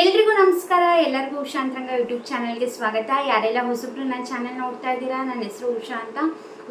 ಎಲ್ರಿಗೂ ನಮಸ್ಕಾರ. ಎಲ್ಲರಿಗೂ ಉಷಾ ಅಂತರಂಗ ಯೂಟ್ಯೂಬ್ ಚಾನಲ್ಗೆ ಸ್ವಾಗತ. ಯಾರೆಲ್ಲ ಹೊಸಬ್ರು ನನ್ನ ಚಾನಲ್ ನೋಡ್ತಾ ಇದ್ದೀರಾ, ನನ್ನ ಹೆಸರು ಉಷಾ ಅಂತ.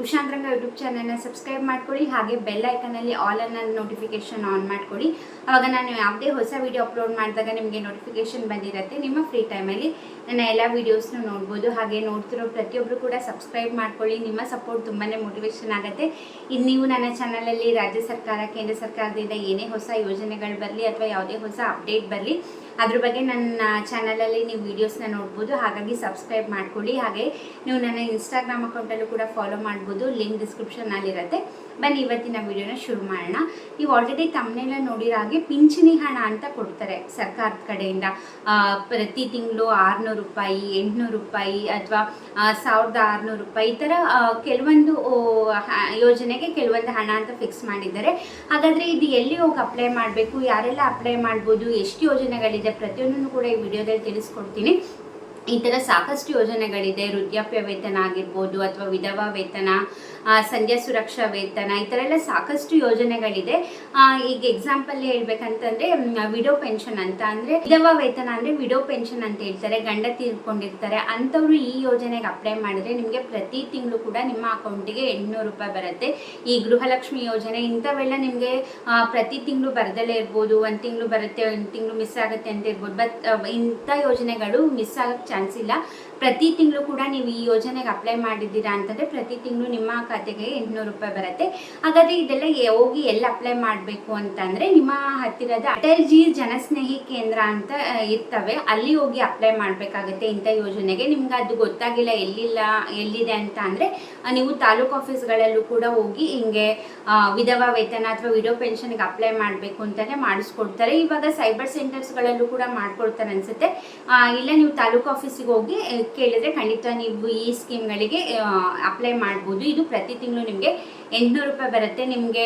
ಉಷಾ ಅಂತರಂಗ ಯೂಟ್ಯೂಬ್ ಚಾನಲ್ನ ಸಬ್ಸ್ಕ್ರೈಬ್ ಮಾಡ್ಕೊಳ್ಳಿ, ಹಾಗೆ ಬೆಲ್ ಐಕನಲ್ಲಿ ಆಲ್ ಅನ್ನ ನೋಟಿಫಿಕೇಶನ್ ಆನ್ ಮಾಡ್ಕೊಳ್ಳಿ. ಅವಾಗ ನಾನು ಯಾವುದೇ ಹೊಸ ವಿಡಿಯೋ ಅಪ್ಲೋಡ್ ಮಾಡಿದಾಗ ನಿಮಗೆ ನೋಟಿಫಿಕೇಶನ್ ಬಂದಿರುತ್ತೆ. ನಿಮ್ಮ ಫ್ರೀ ಟೈಮಲ್ಲಿ ನನ್ನ ಎಲ್ಲ ವೀಡಿಯೋಸ್ನು ನೋಡ್ಬೋದು. ಹಾಗೆ ನೋಡ್ತಿರೋ ಪ್ರತಿಯೊಬ್ಬರು ಕೂಡ ಸಬ್ಸ್ಕ್ರೈಬ್ ಮಾಡ್ಕೊಳ್ಳಿ. ನಿಮ್ಮ ಸಪೋರ್ಟ್ ತುಂಬಾ ಮೋಟಿವೇಶನ್ ಆಗುತ್ತೆ. ಇನ್ನು ನೀವು ನನ್ನ ಚಾನಲಲ್ಲಿ ರಾಜ್ಯ ಸರ್ಕಾರ, ಕೇಂದ್ರ ಸರ್ಕಾರದಿಂದ ಏನೇ ಹೊಸ ಯೋಜನೆಗಳು ಬರಲಿ ಅಥವಾ ಯಾವುದೇ ಹೊಸ ಅಪ್ಡೇಟ್ ಬರಲಿ ಅದ್ರ ಬಗ್ಗೆ ನನ್ನ ಚಾನಲಲ್ಲಿ ನೀವು ವೀಡಿಯೋಸ್ನ ನೋಡ್ಬೋದು. ಹಾಗಾಗಿ ಸಬ್ಸ್ಕ್ರೈಬ್ ಮಾಡ್ಕೊಳ್ಳಿ. ಹಾಗೆ ನೀವು ನನ್ನ ಇನ್ಸ್ಟಾಗ್ರಾಮ್ ಅಕೌಂಟಲ್ಲೂ ಕೂಡ ಫಾಲೋ ಮಾಡ್ಬೋದು. ಲಿಂಕ್ ಡಿಸ್ಕ್ರಿಪ್ಷನ್ನಲ್ಲಿರುತ್ತೆ ಬನ್ನಿ, ಇವತ್ತಿನ ವಿಡಿಯೋನ ಶುರು ಮಾಡೋಣ. ನೀವು ಆಲ್ರೆಡಿ ತಮ್ಮನೆಲ್ಲ ನೋಡಿರೋ ಹಾಗೆ ಪಿಂಚಣಿ ಹಣ ಅಂತ ಕೊಡ್ತಾರೆ ಸರ್ಕಾರದ ಕಡೆಯಿಂದ. ಪ್ರತಿ ತಿಂಗಳು ಆರುನೂರು ರೂಪಾಯಿ, ಎಂಟುನೂರು ರೂಪಾಯಿ ಅಥವಾ ಸಾವಿರದ ಆರುನೂರು ರೂಪಾಯಿ ಈ ಥರ ಕೆಲವೊಂದು ಯೋಜನೆಗೆ ಕೆಲವೊಂದು ಹಣ ಅಂತ ಫಿಕ್ಸ್ ಮಾಡಿದ್ದಾರೆ. ಹಾಗಾದರೆ ಇದು ಎಲ್ಲಿ ಹೋಗಿ ಅಪ್ಲೈ ಮಾಡಬೇಕು? ಯಾರೆಲ್ಲ ಅಪ್ಲೈ ಮಾಡ್ಬೋದು? ಎಷ್ಟು ಯೋಜನೆಗಳಿದೆ? ಪ್ರತಿಯೊಂದನ್ನು ಕೂಡ ಈ ವಿಡಿಯೋದಲ್ಲಿ ತಿಳಿಸ್ಕೊಡ್ತೀನಿ. ಈ ಥರ ಸಾಕಷ್ಟು ಯೋಜನೆಗಳಿದೆ. ವೃದ್ಧಾಪ್ಯ ವೇತನ ಆಗಿರ್ಬೋದು ಅಥವಾ ವಿಧವಾ ವೇತನ ಸಂಧ್ಯಾ ಸುರಕ್ಷಾ ವೇತನ, ಈ ಥರ ಎಲ್ಲ ಸಾಕಷ್ಟು ಯೋಜನೆಗಳಿದೆ. ಈಗ ಎಕ್ಸಾಂಪಲ್ ಹೇಳ್ಬೇಕಂತಂದ್ರೆ ವಿಡೋ ಪೆನ್ಷನ್ ಅಂತ ಅಂದರೆ, ವಿಧವಾ ವೇತನ ಅಂದರೆ ವಿಡೋ ಪೆನ್ಷನ್ ಅಂತ ಹೇಳ್ತಾರೆ. ಗಂಡ ತೀರ್ಕೊಂಡಿರ್ತಾರೆ. ಅಂಥವ್ರು ಈ ಯೋಜನೆಗೆ ಅಪ್ಲೈ ಮಾಡಿದ್ರೆ ನಿಮಗೆ ಪ್ರತಿ ತಿಂಗಳು ಕೂಡ ನಿಮ್ಮ ಅಕೌಂಟಿಗೆ ಎಂಟುನೂರು ರೂಪಾಯಿ ಬರುತ್ತೆ. ಈ ಗೃಹಲಕ್ಷ್ಮಿ ಯೋಜನೆ ಇಂಥವೆಲ್ಲ ನಿಮಗೆ ಪ್ರತಿ ತಿಂಗಳು ಬರದಲ್ಲೇ ಇರ್ಬೋದು. ಒಂದು ತಿಂಗಳು ಬರುತ್ತೆ, ಒಂದು ತಿಂಗಳು ಮಿಸ್ ಆಗುತ್ತೆ ಅಂತ ಇರ್ಬೋದು. ಬಟ್ ಇಂಥ ಯೋಜನೆಗಳು ಮಿಸ್ ಆಗಕ್ಕೆ ಚಾನ್ಸ್ ಇಲ್ಲ ಪ್ರತಿ ತಿಂಗಳು ಕೂಡ ನೀವು ಈ ಯೋಜನೆಗೆ ಅಪ್ಲೈ ಮಾಡಿದ್ದೀರಾ ಅಂತಂದರೆ ಪ್ರತಿ ತಿಂಗಳು ನಿಮ್ಮ ಖಾತೆಗೆ ಎಂಟುನೂರು ರೂಪಾಯಿ ಬರುತ್ತೆ. ಹಾಗಾದರೆ ಇದೆಲ್ಲ ಹೋಗಿ ಎಲ್ಲಿ ಅಪ್ಲೈ ಮಾಡಬೇಕು ಅಂತಂದರೆ ನಿಮ್ಮ ಹತ್ತಿರದ ಅಟಲ್ ಜಿ ಜನಸ್ನೇಹಿ ಕೇಂದ್ರ ಅಂತ ಇರ್ತವೆ. ಅಲ್ಲಿ ಹೋಗಿ ಅಪ್ಲೈ ಮಾಡಬೇಕಾಗುತ್ತೆ ಇಂಥ ಯೋಜನೆಗೆ. ನಿಮ್ಗೆ ಅದು ಗೊತ್ತಾಗಿಲ್ಲ, ಎಲ್ಲಿಲ್ಲ, ಎಲ್ಲಿದೆ ಅಂತ ಅಂದರೆ ನೀವು ತಾಲೂಕು ಆಫೀಸ್ಗಳಲ್ಲೂ ಕೂಡ ಹೋಗಿ ಹಿಂಗೆ ವಿಧವಾ ವೇತನ ಅಥವಾ ವಿಡೋ ಪೆನ್ಷನ್ಗೆ ಅಪ್ಲೈ ಮಾಡಬೇಕು ಅಂತಲೇ ಮಾಡಿಸ್ಕೊಡ್ತಾರೆ. ಇವಾಗ ಸೈಬರ್ ಸೆಂಟರ್ಸ್ಗಳಲ್ಲೂ ಕೂಡ ಮಾಡ್ಕೊಡ್ತಾರೆ ಅನಿಸುತ್ತೆ. ಇಲ್ಲ ನೀವು ತಾಲೂಕು ಆಫೀಸಿಗೆ ಹೋಗಿ ಕೇಳಿದ್ರೆ ಖಂಡಿತ ನೀವು ಈ ಸ್ಕೀಮ್ಗಳಿಗೆ ಅಪ್ಲೈ ಮಾಡ್ಬೋದು. ಇದು ಪ್ರತಿ ತಿಂಗಳು ನಿಮಗೆ ಎಂಟುನೂರು ರೂಪಾಯಿ ಬರುತ್ತೆ. ನಿಮಗೆ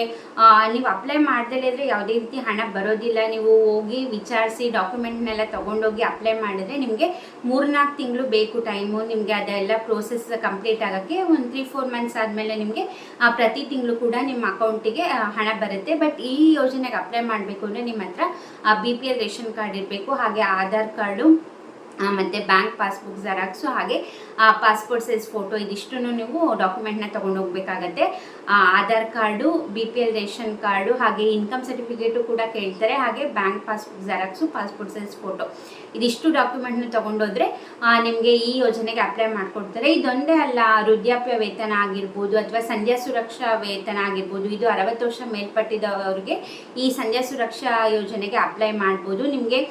ನೀವು ಅಪ್ಲೈ ಮಾಡ್ದಲೇ ಇದ್ರೆ ಯಾವುದೇ ರೀತಿ ಹಣ ಬರೋದಿಲ್ಲ. ನೀವು ಹೋಗಿ ವಿಚಾರಿಸಿ ಡಾಕ್ಯುಮೆಂಟ್ನೆಲ್ಲ ತೊಗೊಂಡೋಗಿ ಅಪ್ಲೈ ಮಾಡಿದ್ರೆ ನಿಮಗೆ ಮೂರ್ನಾಲ್ಕು ತಿಂಗಳು ಬೇಕು ಟೈಮು ನಿಮಗೆ ಅದೆಲ್ಲ ಪ್ರೋಸೆಸ್ ಕಂಪ್ಲೀಟ್ ಆಗೋಕ್ಕೆ ಒಂದು ತ್ರೀ ಫೋರ್ ಮಂತ್ಸ್ ಆದಮೇಲೆ ನಿಮಗೆ ಪ್ರತಿ ತಿಂಗಳು ಕೂಡ ನಿಮ್ಮ ಅಕೌಂಟಿಗೆ ಹಣ ಬರುತ್ತೆ. ಬಟ್ ಈ ಯೋಜನೆಗೆ ಅಪ್ಲೈ ಮಾಡಬೇಕು ಅಂದರೆ ನಿಮ್ಮ ಹತ್ರ B P L ration card ಇರಬೇಕು. ಹಾಗೆ ಆಧಾರ್ ಕಾರ್ಡು ಮತ್ತೆ ಬ್ಯಾಂಕ್ ಪಾಸ್ಬುಕ್ ಜೆರಾಕ್ಸು ಹಾಗೆ ಪಾಸ್ಪೋರ್ಟ್ ಸೈಜ್ ಫೋಟೋ ಇದಿಷ್ಟು ನೀವು ಡಾಕ್ಯುಮೆಂಟ್ನ ತೊಗೊಂಡು ಹೋಗಬೇಕಾಗತ್ತೆ. Aadhaar card B P L ration card, ಹಾಗೆ ಇನ್ಕಮ್ ಸರ್ಟಿಫಿಕೇಟು ಕೂಡ ಕೇಳ್ತಾರೆ. ಹಾಗೆ bank passbook xerox passport size photo ಇದಿಷ್ಟು ಡಾಕ್ಯುಮೆಂಟ್ನ ತೊಗೊಂಡೋದ್ರೆ ನಿಮಗೆ ಈ ಯೋಜನೆಗೆ ಅಪ್ಲೈ ಮಾಡಿಕೊಡ್ತಾರೆ. ಇದೊಂದೇ ಅಲ್ಲ, ವೃದ್ಧಾಪ್ಯ ವೇತನ ಆಗಿರ್ಬೋದು ಅಥವಾ ಸಂಧ್ಯಾ ಸುರಕ್ಷಾ ವೇತನ ಆಗಿರ್ಬೋದು, ಇದು ಅರವತ್ತು ವರ್ಷ ಮೇಲ್ಪಟ್ಟಿದವರಿಗೆ ಈ ಸಂಧ್ಯಾ ಸುರಕ್ಷಾ ಯೋಜನೆಗೆ ಅಪ್ಲೈ ಮಾಡ್ಬೋದು. ನಿಮಗೆ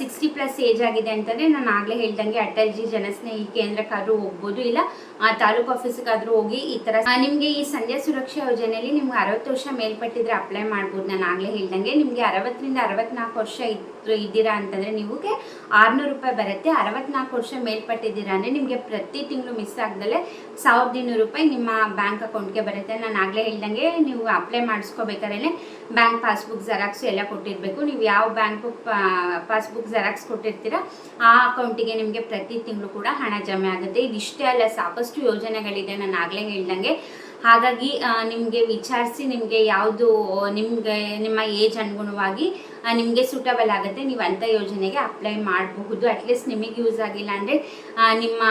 ಸಿಕ್ಸ್ಟಿ ಪ್ಲಸ್ ಏಜ್ ಆಗಿದೆ ಅಂತಂದರೆ ನಾನು ಆಗಲೇ ಹೇಳ್ದಂಗೆ ಅಟಲ್ ಜಿ ಜನಸ್ನೇಹಿ ಕೇಂದ್ರಕ್ಕಾದ್ರೂ ಹೋಗ್ಬೋದು ಇಲ್ಲ ಆ, ತಾಲೂಕು ಆಫೀಸ್ಗಾದ್ರೂ ಹೋಗಿ ಈ ಥರ ನಿಮಗೆ ಈ ಸಂಧ್ಯಾ ಸುರಕ್ಷಾ ಯೋಜನೆಯಲ್ಲಿ ನಿಮ್ಗೆ ಅರವತ್ತು ವರ್ಷ ಮೇಲ್ಪಟ್ಟಿದ್ರೆ ಅಪ್ಲೈ ಮಾಡ್ಬೋದು. ನಾನು ಆಗಲೇ ಹೇಳ್ದಂಗೆ ನಿಮಗೆ ಅರವತ್ತರಿಂದ ಅರವತ್ನಾಲ್ಕು ವರ್ಷ ಇದ್ರು ಇದ್ದೀರಾ ಅಂತಂದರೆ ನಿಮಗೆ ಆರುನೂರು ರೂಪಾಯಿ ಬರುತ್ತೆ. ಅರವತ್ನಾಲ್ಕು ವರ್ಷ ಮೇಲ್ಪಟ್ಟಿದ್ದೀರಾ ಅಂದರೆ ನಿಮಗೆ ಪ್ರತಿ ತಿಂಗಳು ಮಿಸ್ ಆಗ್ದಲೆ ಸಾವಿರದ ಇನ್ನೂರು ರೂಪಾಯಿ ನಿಮ್ಮ ಬ್ಯಾಂಕ್ ಅಕೌಂಟ್ಗೆ ಬರುತ್ತೆ. ನಾನು ಆಗಲೇ ಹೇಳ್ದಂಗೆ ನೀವು ಅಪ್ಲೈ ಮಾಡಿಸ್ಕೋಬೇಕಾದ್ರೆ ಬ್ಯಾಂಕ್ ಪಾಸ್ಬುಕ್ ಜೆರಾಕ್ಸು ಎಲ್ಲ ಕೊಟ್ಟಿರಬೇಕು. ನೀವು ಯಾವ ಬ್ಯಾಂಕು ಪಾಸ್ಬುಕ್ ಜೆರಾಕ್ಸ್ ಕೊಟ್ಟಿರ್ತೀರ ಆ ಅಕೌಂಟಿಗೆ ನಿಮಗೆ ಪ್ರತಿ ತಿಂಗಳು ಕೂಡ ಹಣ ಜಮೆ ಆಗುತ್ತೆ. ಇದಿಷ್ಟೇ ಅಲ್ಲ, ಸಾಕಷ್ಟು ಯೋಜನೆಗಳಿದೆ. ನಾನು ಆಗಲೇ ಹೇಳ್ದಂಗೆ ಹಾಗಾಗಿ ನಿಮಗೆ ವಿಚಾರಿಸಿ ನಿಮಗೆ ಯಾವುದು, ನಿಮಗೆ, ನಿಮ್ಮ ಏಜ್ ಅನುಗುಣವಾಗಿ ನಿಮಗೆ ಸೂಟಬಲ್ ಆಗುತ್ತೆ, ನೀವು ಅಂಥ ಯೋಜನೆಗೆ ಅಪ್ಲೈ ಮಾಡಬಹುದು. ಅಟ್ಲೀಸ್ಟ್ ನಿಮಗೆ ಯೂಸ್ ಆಗಿಲ್ಲ ಅಂದರೆ ನಿಮ್ಮ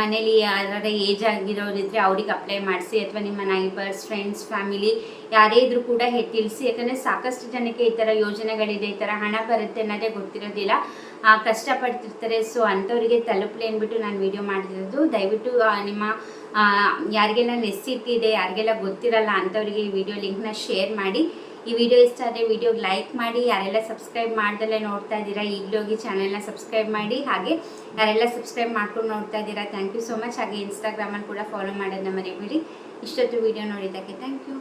ಮನೇಲಿ ಯಾರ ಏಜ್ ಆಗಿರೋರಿದ್ರೆ ಅವ್ರಿಗೆ ಅಪ್ಲೈ ಮಾಡಿಸಿ, ಅಥವಾ ನಿಮ್ಮ ನೈಬರ್ಸ್ ಫ್ರೆಂಡ್ಸ್ ಫ್ಯಾಮಿಲಿ ಯಾರೇ ಇದ್ರೂ ಕೂಡ ತಿಳಿಸಿ ಯಾಕಂದರೆ ಸಾಕಷ್ಟು ಜನಕ್ಕೆ ಈ ಥರ ಯೋಜನೆಗಳಿದೆ, ಈ ಥರ ಹಣ ಬರುತ್ತೆ ಅನ್ನೋದೇ ಗೊತ್ತಿರೋದಿಲ್ಲ. ಕಷ್ಟಪಡ್ತಿರ್ತಾರೆ. ಸೊ ಅಂಥವ್ರಿಗೆ ತಲುಪಲಿ ಅಂದ್ಬಿಟ್ಟು ನಾನು ವಿಡಿಯೋ ಮಾಡಿರೋದು. ದಯವಿಟ್ಟು ನಿಮ್ಮ ಯಾರಿಗೆಲ್ಲ ಇದೆ ಯಾರಿಗೆಲ್ಲ ಗೊತ್ತಿರಲ್ಲ ಅಂಥವ್ರಿಗೆ ಈ ವಿಡಿಯೋ ಲಿಂಕ್ನ ಶೇರ್ ಮಾಡಿ. ಈ ವಿಡಿಯೋ ಇಷ್ಟ ಆದರೆ ವಿಡಿಯೋಗೆ ಲೈಕ್ ಮಾಡಿ, ಯಾರೆಲ್ಲ ಸಬ್ಸ್ಕ್ರೈಬ್ ಮಾಡ್ದಲ್ಲೇ ನೋಡ್ತಾ ಇದ್ದೀರಾ, ಈಗಲೇ ಹೋಗಿ ಚಾನೆಲ್ನ ಸಬ್ಸ್ಕ್ರೈಬ್ ಮಾಡಿ. ಹಾಗೆ ಯಾರೆಲ್ಲ ಸಬ್ಸ್ಕ್ರೈಬ್ ಮಾಡ್ಕೊಂಡು ನೋಡ್ತಾ ಇದ್ದೀರಾ ಥ್ಯಾಂಕ್ ಯು ಸೊ ಮಚ್ ಹಾಗೆ ಇನ್ಸ್ಟಾಗ್ರಾಮಲ್ಲಿ ಕೂಡ ಫಾಲೋ ಮಾಡೋದನ್ನ ಮರಿಬೇಡಿ. ಇಷ್ಟೊತ್ತು ವಿಡಿಯೋ ನೋಡಿದ್ದಕ್ಕೆ ಥ್ಯಾಂಕ್ ಯು